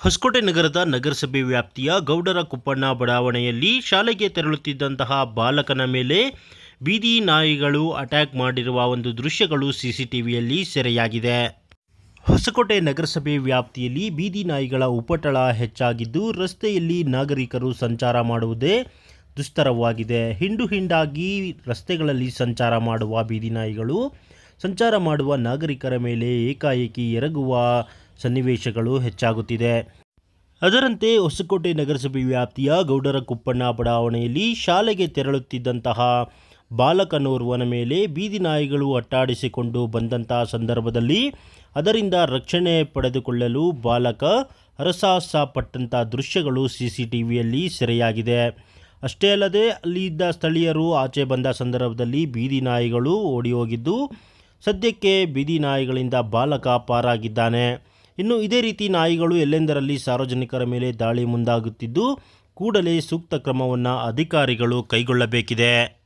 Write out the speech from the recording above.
ಹೊಸಕೋಟೆ ನಗರದ ನಗರಸಭೆ ವ್ಯಾಪ್ತಿಯ ಗೌಡರ ಕುಪ್ಪಣ್ಣ ಬಡಾವಣೆಯಲ್ಲಿ ಶಾಲೆಗೆ ತೆರಳುತ್ತಿದ್ದಂತಹ ಬಾಲಕನ ಮೇಲೆ ಬೀದಿ ನಾಯಿಗಳು ಅಟ್ಯಾಕ್ ಮಾಡಿರುವ ಒಂದು ದೃಶ್ಯಗಳು ಸಿಸಿಟಿವಿಯಲ್ಲಿ ಸೆರೆಯಾಗಿದೆ. ಹೊಸಕೋಟೆ ನಗರಸಭೆ ವ್ಯಾಪ್ತಿಯಲ್ಲಿ ಬೀದಿ ನಾಯಿಗಳ ಉಪಟಳ ಹೆಚ್ಚಾಗಿದ್ದು, ರಸ್ತೆಯಲ್ಲಿ ನಾಗರಿಕರು ಸಂಚಾರ ಮಾಡುವುದೇ ದುಸ್ತರವಾಗಿದೆ. ಹಿಂಡು ಹಿಂಡಾಗಿ ರಸ್ತೆಗಳಲ್ಲಿ ಸಂಚಾರ ಮಾಡುವ ಬೀದಿ ನಾಯಿಗಳು, ಸಂಚಾರ ಮಾಡುವ ನಾಗರಿಕರ ಮೇಲೆ ಏಕಾಏಕಿ ಎರಗುವ ಸನ್ನಿವೇಶಗಳು ಹೆಚ್ಚಾಗುತ್ತಿದೆ. ಅದರಂತೆ ಹೊಸಕೋಟೆ ನಗರಸಭೆ ವ್ಯಾಪ್ತಿಯ ಗೌಡರ ಕುಪ್ಪಣ್ಣ ಬಡಾವಣೆಯಲ್ಲಿ ಶಾಲೆಗೆ ತೆರಳುತ್ತಿದ್ದಂತಹ ಬಾಲಕನೋರ್ವನ ಮೇಲೆ ಬೀದಿ ನಾಯಿಗಳು ಅಟ್ಟಾಡಿಸಿಕೊಂಡು ಬಂದಂತಹ ಸಂದರ್ಭದಲ್ಲಿ ಅದರಿಂದ ರಕ್ಷಣೆ ಪಡೆದುಕೊಳ್ಳಲು ಬಾಲಕ ಹರಸಾಹಸ ಪಟ್ಟಂಥ ದೃಶ್ಯಗಳು ಸಿ ಸಿ ಟಿ ವಿಯಲ್ಲಿ ಸೆರೆಯಾಗಿದೆ. ಅಷ್ಟೇ ಅಲ್ಲದೆ ಅಲ್ಲಿದ್ದ ಸ್ಥಳೀಯರು ಆಚೆ ಬಂದ ಸಂದರ್ಭದಲ್ಲಿ ಬೀದಿ ನಾಯಿಗಳು ಓಡಿ ಹೋಗಿದ್ದು, ಸದ್ಯಕ್ಕೆ ಬೀದಿ ನಾಯಿಗಳಿಂದ ಬಾಲಕ ಪಾರಾಗಿದ್ದಾನೆ. ಇನ್ನು ಇದೇ ರೀತಿ ನಾಯಿಗಳು ಎಲ್ಲೆಂದರಲ್ಲಿ ಸಾರ್ವಜನಿಕರ ಮೇಲೆ ದಾಳಿ ಮುಂದಾಗುತ್ತಿದ್ದು ಕೂಡಲೇ ಸೂಕ್ತ ಕ್ರಮವನ್ನು ಅಧಿಕಾರಿಗಳು ಕೈಗೊಳ್ಳಬೇಕಿದೆ.